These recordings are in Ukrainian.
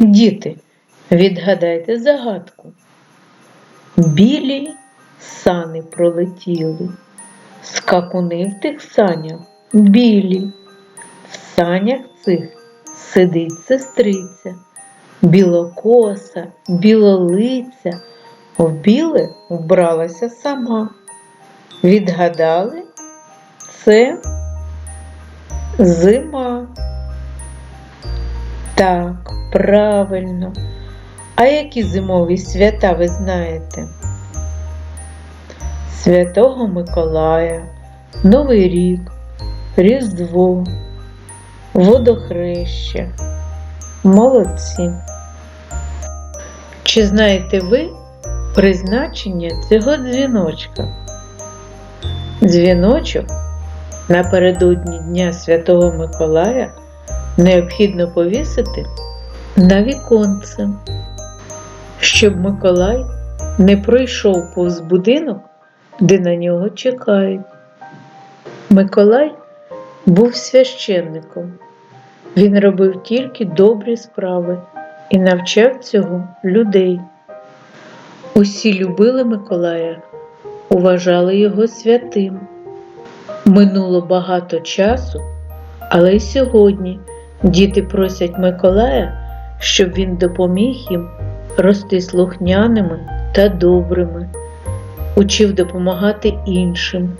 Діти, відгадайте загадку. Білі сани пролетіли, скакуни в тих санях білі. В санях цих сидить сестриця, білокоса, білолиця, в біле вбралася сама. Відгадали? Це зима. Так, правильно. А які зимові свята ви знаєте? Святого Миколая, Новий рік, Різдво, Водохреща. Молодці. Чи знаєте ви призначення цього дзвіночка? Дзвіночок напередодні Дня Святого Миколая необхідно повісити на віконце, щоб Миколай не пройшов повз будинок, де на нього чекають. Миколай був священником. Він робив тільки добрі справи і навчав цього людей. Усі любили Миколая, уважали його святим. Минуло багато часу, але й сьогодні діти просять Миколая, щоб він допоміг їм рости слухняними та добрими, учив допомагати іншим.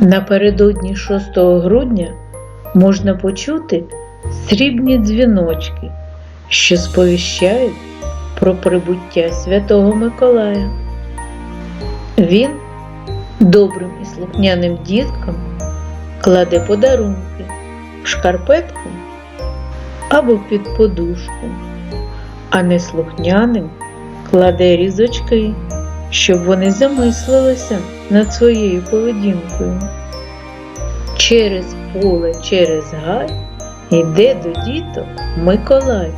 Напередодні 6 грудня можна почути срібні дзвіночки, що сповіщають про прибуття Святого Миколая. Він добрим і слухняним діткам кладе подарунки шкарпетку або під подушку, а неслухняним кладе різочки, щоб вони замислилися над своєю поведінкою. Через поле, через гай йде до діток Миколай.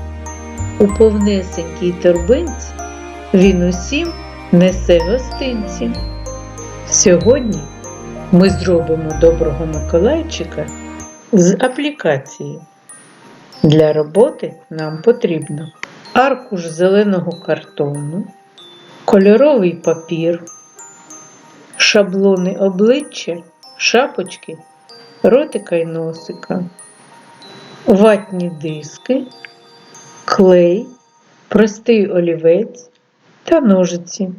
У повнесенькій торбинці він усім несе гостинці. Сьогодні ми зробимо доброго Миколайчика з аплікації. Для роботи нам потрібно аркуш зеленого картону, кольоровий папір, шаблони обличчя, шапочки, ротика й носика, ватні диски, клей, простий олівець та ножиці.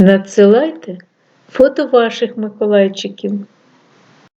Надсилайте фото ваших Миколайчиків